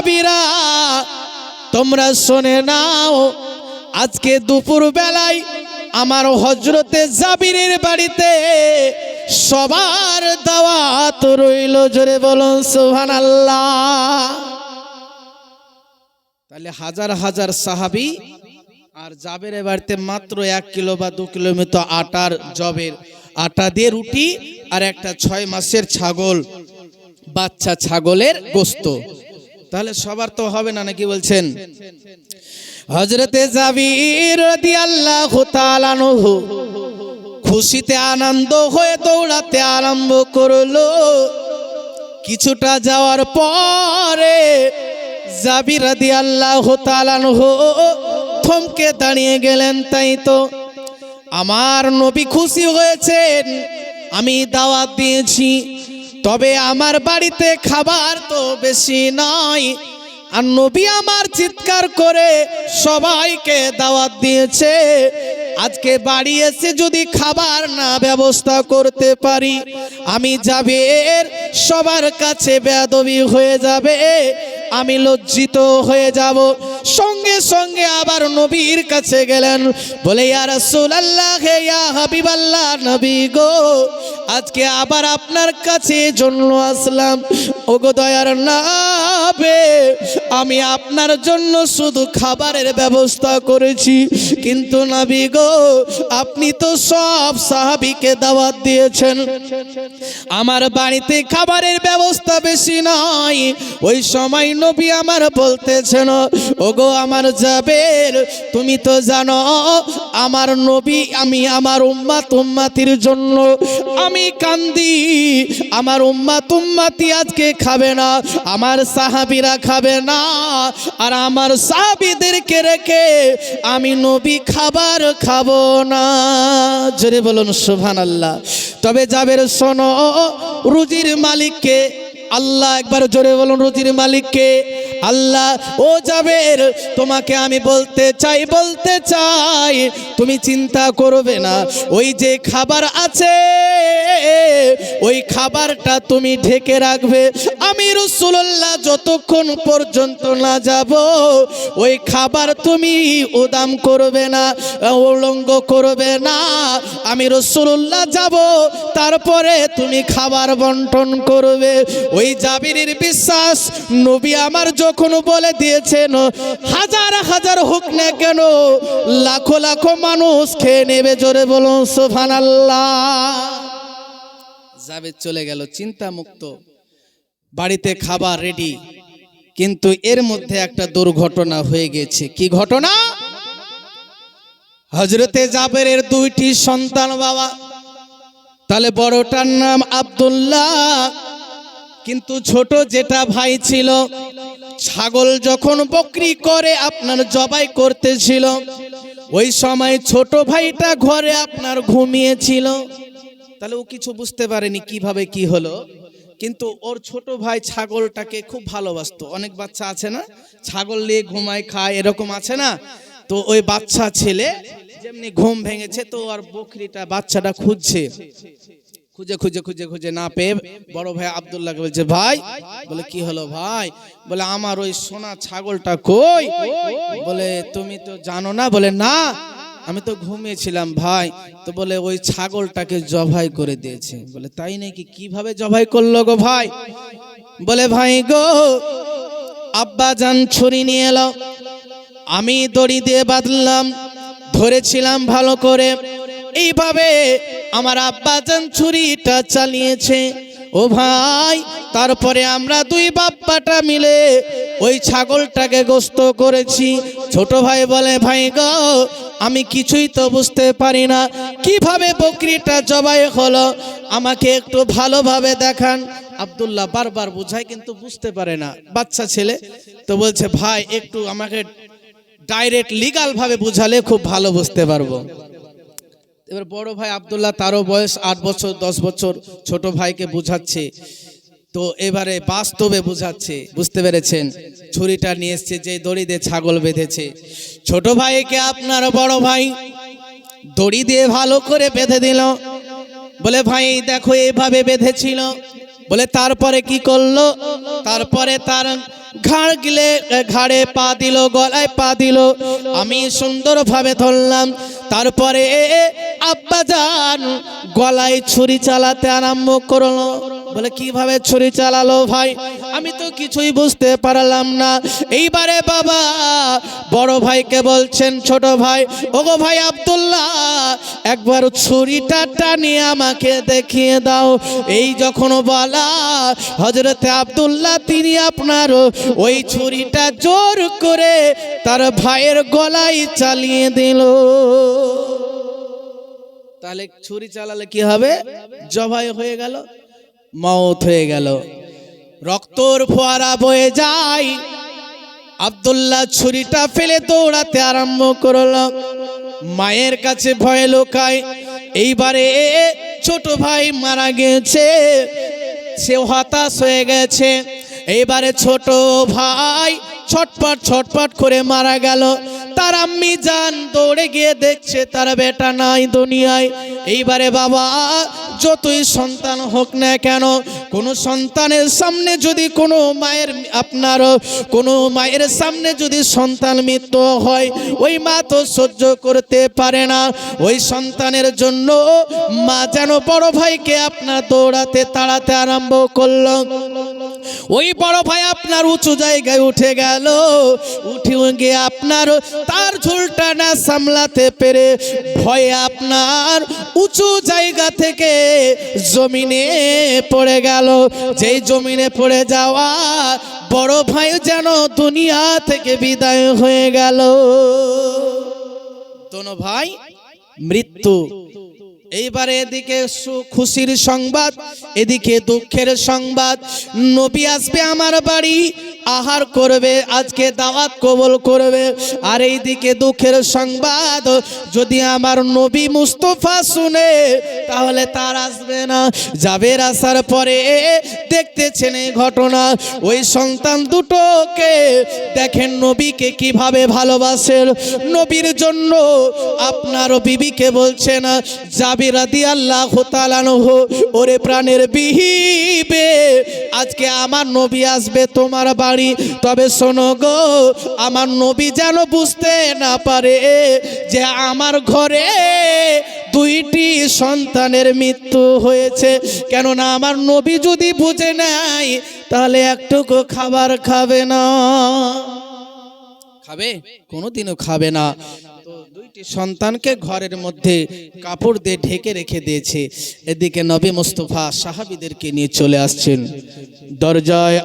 সাহাবিরা, তোমরা শোনে নাও, আজকে দুপুর বেলায় আমার হজরতে জাবিরের বাড়িতে সবার দাওয়াত রইল, জোরে বলুন সোহান আল্লাহ তাহলে হাজার হাজার সাহাবি আর জাবের বাড়িতে মাত্র এক কিলো বা দু কিলোমিটার আটার জবের, আটা দিয়ে রুটি আর একটা ছয় মাসের ছাগল, বাচ্চা ছাগলের গোস্ত। তাহলে সবার তো হবে না নাকি বলছেন? হজরতে জাবির আনহু খুশিতে আনন্দ হয়ে দৌড়াতে আরম্ভ করল। কিছুটা যাওয়ার পরে জাবির তাআলা আনহু থমকে দাঁড়িয়ে গেলেন, তাই তো আমার নবী খুশি হয়েছেন, আমি দাওয়াত দিয়েছি তবে আমার বাড়িতে খাবার তো বেশি নয় আর নবী আমার চিৎকার করে সবাইকে দাওয়াত দিয়েছে। আজকে বাড়ি এসে যদি খাবার না ব্যবস্থা করতে পারি, আমি যাবের সবার কাছে বেদবি হয়ে যাবে, আমি লজ্জিত হয়ে যাব। সঙ্গে সঙ্গে আবার নবীর কাছে গেলেন। বলে আর রাসূলুল্লাহ, হে ইয়া হাবিবাল্লাহ, নবী গো, আজকে আবার আপনার কাছে জন্য আসলাম। ওগো দয়ার নাবে আমি আপনার জন্য শুধু খাবারের ব্যবস্থা করেছি। কিন্তু নবী গো, আপনি তো সব সাহাবিকে দাওয়াত দিয়েছেন। আমার বাড়িতে খাবারের ব্যবস্থা বেশি নয় ওই সময় নবী আমার বলতেছেন, ওগো আমার যাবের তুমি তো জানো, আমার নবী আমি আমার উম্মাত উম্মাতির জন্য। আমি কান্দি, আমার উম্মা তুম্মাতি আজকে খাবে না, আমার সাহাবিরা খাবে না। আর আমার সাবিদেরকে রেখে আমি নবী খাবার খাব না। জোরে বলুন সুভান আল্লাহ তবে যাবের শোনো, রুজির মালিককে, আল্লাহ একবার জোরে বলুন, রুজির মালিককে। আল্লাহ, ও যাবের তোমাকে আমি বলতে চাই বলতে চাই, তুমি চিন্তা করবে না। ওই যে খাবার আছে, ওই খাবারটা তুমি ঢেকে রাখবে। আমি রসুল্লাহ যতক্ষণ পর্যন্ত না যাব, ওই খাবার তুমি উদাম করবে না, উলঙ্গ করবে না। আমি রসুল্লাহ যাব, তারপরে তুমি খাবার বন্টন করবে। ওই জাবিরের বিশ্বাস, নবী আমার যখন বলে দিয়েছেন, হাজার হাজার হোক না কেন, লাখো লাখো মানুষ খেয়ে নেবে জোরে বলুন সোফান জাবেদ চলে গেল চিন্তা মুক্ত বাড়িতে খাবার রেডি কিন্তু এর মধ্যে একটা দুর্ঘটনা হয়ে গেছে। কি ঘটনা? হজরতে জাবেরের দুইটি সন্তান বাবা। তাহলে বড়টার নাম আব্দুল্লাহ, কিন্তু ছোট যেটা ভাই ছিল ছাগল যখন বকরি করে, আপনার জবাই করতেছিল। ওই সময় ছোট ভাইটা ঘরে আপনার ঘুমিয়েছিল। তাহলে ও কিছু বুঝতে পারেনি কীভাবে কি হলো। কিন্তু ওর ছোট ভাই ছাগলটাকে খুব ভালোবাসতো। অনেক বাচ্চা আছে না? ছাগল নিয়ে ঘুমায়, খায়, এরকম আছে না? তো ওই বাচ্চা ছেলে যেমনি ঘুম ভেঙেছে, তো আর বকরিটা বাচ্চাটা খুঁজছে। খুঁজে খুঁজে খুঁজে খুঁজে না পেয়ে বড় ভাই আব্দুল্লাহকে বলছে, ভাই। বলে, কি হলো ভাই? বলে, আমার ওই সোনা ছাগলটা কই? বলে, তুমি তো জানো না? বলে, না, আমি তো ঘুমিয়েছিলাম ভাই। তো বলে, ওই ছাগলটাকে জবাই করে দিয়েছে। বলে, তাই নাকি? কীভাবে জবাই করল গো ভাই? বলে, ভাই গো, আব্বা যান ছুরি নিয়ে এলো। আমি দড়ি দিয়ে বাঁধলাম, ধরেছিলাম ভালো করে। এইভাবে আমার আব্বাজান ছুরিটা চালিয়েছে। ও ভাই, তারপরে আমরা দুই বাপ্পাটা মিলে ওই ছাগলটাকে গোস্ত করেছি। ছোট ভাই বলে, ভাই গো, আমি কিছুই তো বুঝতে পারি না। কীভাবে বকরিটা জবাই হলো? আমাকে একটু ভালোভাবে দেখান। আবদুল্লাহ বারবার বোঝায়, কিন্তু বুঝতে পারে না। বাচ্চা ছেলে তো বলছে, ভাই, একটু আমাকে ডাইরেক্ট লিগাল ভাবে বুঝালে খুব ভালো বুঝতে পারব। এবার বড় ভাই আবদুল্লাহ, তারও বয়স আট বছর, দশ বছর, ছোট ভাইকে বুঝাচ্ছে। তো এবারে বাস্তবে বুঝাচ্ছে, বুঝতে পেরেছেন? ছুরিটা নিয়ে এসছে, যে দড়ি দিয়ে ছাগল বেঁধেছে। ছোট ভাইকে আপনার বড় ভাই দড়ি দিয়ে ভালো করে বেঁধে দিল। বলে, ভাই, দেখো এইভাবে বেঁধেছিল। বলে, তারপরে কি করল? তারপরে তার ঘাড় গিলে ঘাড়ে পা দিল, গলায় পা দিল। আমি সুন্দরভাবে ধরলাম। তারপরে আব্বাজান গলায় ছুরি চালাতে আরম্ভ করল। বলে, কীভাবে ছুরি চালালো ভাই? আমি তো কিছুই বুঝতে পারলাম না। এইবারে বাবা, বড় ভাইকে বলছেন, ছোট ভাই, ওগো ভাই আবদুল্লাহ, একবার ছুরিটা টানিয়ে আমাকে দেখিয়ে দাও। এই যখন বলা হজরতে আবদুল্লাহ, তিনি আপনার ওই ছুরিটা জোর করে তার ভাইয়ের গলায় চালিয়ে দিল। তাহলে ছুরি চালালে কি হবে? জবাই হয়ে গেল। মৌত হয়ে গেল। রক্তর ফোয়ারা বয়ে যায়। আবদুল্লাহ ছুরিটা ফেলে দৌড়াতে আরম্ভ করল। মায়ের কাছে ভয় লোকায়। এইবারে ছোট ভাই মারা গেছে। সে হতাশ হয়ে গেছে। এইবারে ছোট ভাই ছটপট ছটপট করে মারা গেল। তার আম্মি যান দৌড়ে গিয়ে দেখছে তার বেটা নাই দুনিয়ায়। এইবারে বাবা যতই সন্তান হোক না কেন, কোনো সন্তানের সামনে যদি কোনো মায়ের আপনার, কোনো মায়ের সামনে যদি সন্তান মৃত্যু হয়, ওই মা তো সহ্য করতে পারে না। ওই সন্তানের জন্য মা যেন বড় ভাইকে আপনার দৌড়াতে, তাড়াতে আরম্ভ করল। ওই বড় ভাই আপনার উঁচু জায়গায় উঠে গেল। উঠে গিয়ে আপনার তার ঝুলটা না সামলাতে পেরে ভয়ে আপনার উঁচু জায়গা থেকে জমিনে পড়ে গেল। যেই জমিনে পড়ে যাওয়া বড় ভাই যেন দুনিয়া থেকে বিদায় হয়ে গেল। দোনো ভাই, মৃত্যু। এইবারে এদিকে খুশির সংবাদ, এদিকে দুঃখের সংবাদ। নবী আসবে আমার বাড়ি আহার করবে, আজকে দাওয়াত কবল করবে। আর এইদিকে দুঃখের সংবাদ, যদি আমার নবী মুস্তফা শুনে, তাহলে তার আসবে না। যাবে আসার পরে দেখতেছেন এই ঘটনা। ওই সন্তান দুটোকে দেখেন নবীকে কীভাবে ভালোবাসেন। নবীর জন্য আপনার বিবিকে বলছেন যাবি রাদি আল্লাহ ওরে প্রাণের বিহিবে, আজকে আমার নবী আসবে তোমার বাড়ি। তবে শোনো গো, আমার নবী যেন বুঝতে না পারে যে আমার ঘরে দুইটি সন্তানের মৃত্যু হয়েছে। কেননা আমার নবী যদি বুঝে নেয়, তাহলে একটুকু খাবার খাবে না। খাবে? কোনোদিনও খাবে না। সন্তানকে ঘরের মধ্যে কাপড় দিয়ে ঢেকে রেখে দিয়েছে। এদিকে নবী মুস্তফা সাহাবিদেরকে নিয়ে চলে আসছেন। দরজায়